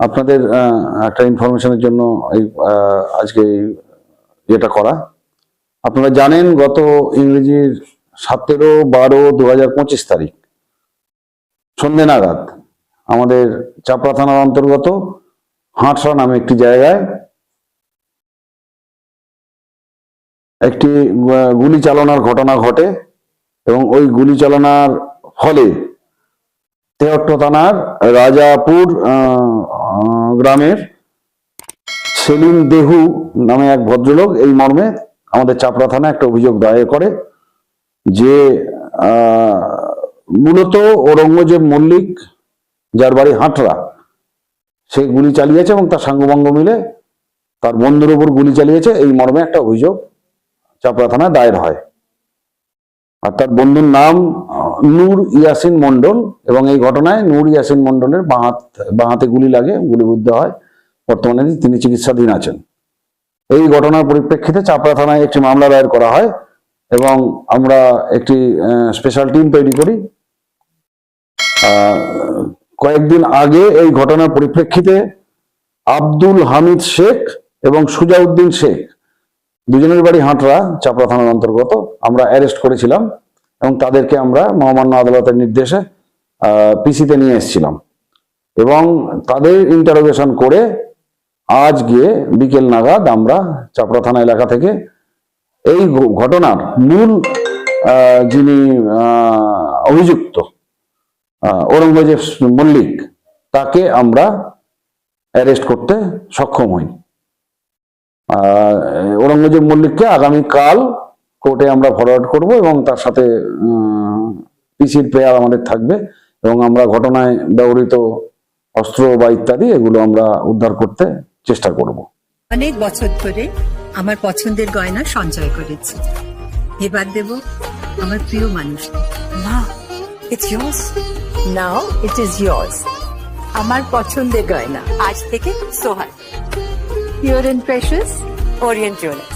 আপনাদের একটা ইনফরমেশনের জন্য এই আজকে এটা করা। আপনারা জানেন গত ইংরেজির সতেরো বারো দু হাজার তারিখ, সন্ধে নাগাদ আমাদের চাপড়া থানার অন্তর্গত হাঁটসা নামে একটি জায়গায় একটি গুলি চালনার ঘটনা ঘটে এবং ওই গুলি চালনার ফলে তেহট্ট থানার রাজাপুর গ্রামের সেলিম দেহু নামে এক ভদ্রলোক এই মর্মে আমাদের চাপড়া থানা একটা অভিযোগ দায়ের করে যে মূলত ঔরঙ্গজেব মল্লিক, যার বাড়ি হাঁটরা, সে গুলি চালিয়েছে এবং তার সাঙ্গভঙ্গ মিলে তার বন্ধুর উপর গুলি চালিয়েছে। এই মর্মে একটা অভিযোগ চাপড়া থানায় দায়ের হয়। আর তার বন্ধুর নাম নূর ইয়াসিন মন্ডল এবং এই ঘটনায় নূর ইয়াসিন মন্ডলের বাঁহাত বাঁহাতে গুলি লাগে গুলিবিদ্ধ হয়। বর্তমানে তিনি চিকিৎসাধীন আছেন। এই ঘটনার পরিপ্রেক্ষিতে চাপড়া থানায় একটি মামলা দায়ের করা হয় এবং আমরা একটি স্পেশাল টিম তৈরি করি। কয়েকদিন আগে এই ঘটনার পরিপ্রেক্ষিতে আব্দুল হামিদ শেখ এবং সুজাউদ্দিন শেখ, দুজনের বাড়ি হাঁটরা চাপড়া থানার অন্তর্গত। আমরা অ্যারেস্ট করেছিলাম। এবং তাদেরকে আমরা মহামান্য আদালতের নির্দেশে পিসিতে নিয়ে এসেছিলাম। এবং তাদের ইন্টারোগেশন করে আজ গিয়ে বিকেল নাগাদ আমরা চাপড়া থানা এলাকা থেকে এই ঘটনার মূল যিনি অভিযুক্ত ঔরঙ্গজেব মল্লিক, তাকে আমরা অ্যারেস্ট করতে সক্ষম হই। ঔরঙ্গজেব মল্লিককে আগামীকাল কোর্টে আমরা ফরওয়ার্ড করব এবং তার সাথে পিসির প্রেয়ার আমাদের থাকবে এবং আমরা ঘটনায় ব্যবহৃত অস্ত্র বা ইত্যাদি এগুলো আমরা উদ্ধার করতে চেষ্টা করব। অনেক বছর ধরে আমার পছন্দের গয়না সঞ্চয় করেছি। এবার দেব আমার প্রিয় মানুষ। মা it's yours. Now it is yours. আমার পছন্দের গয়না। আজ থেকে Sohan pure and precious Orient jewellers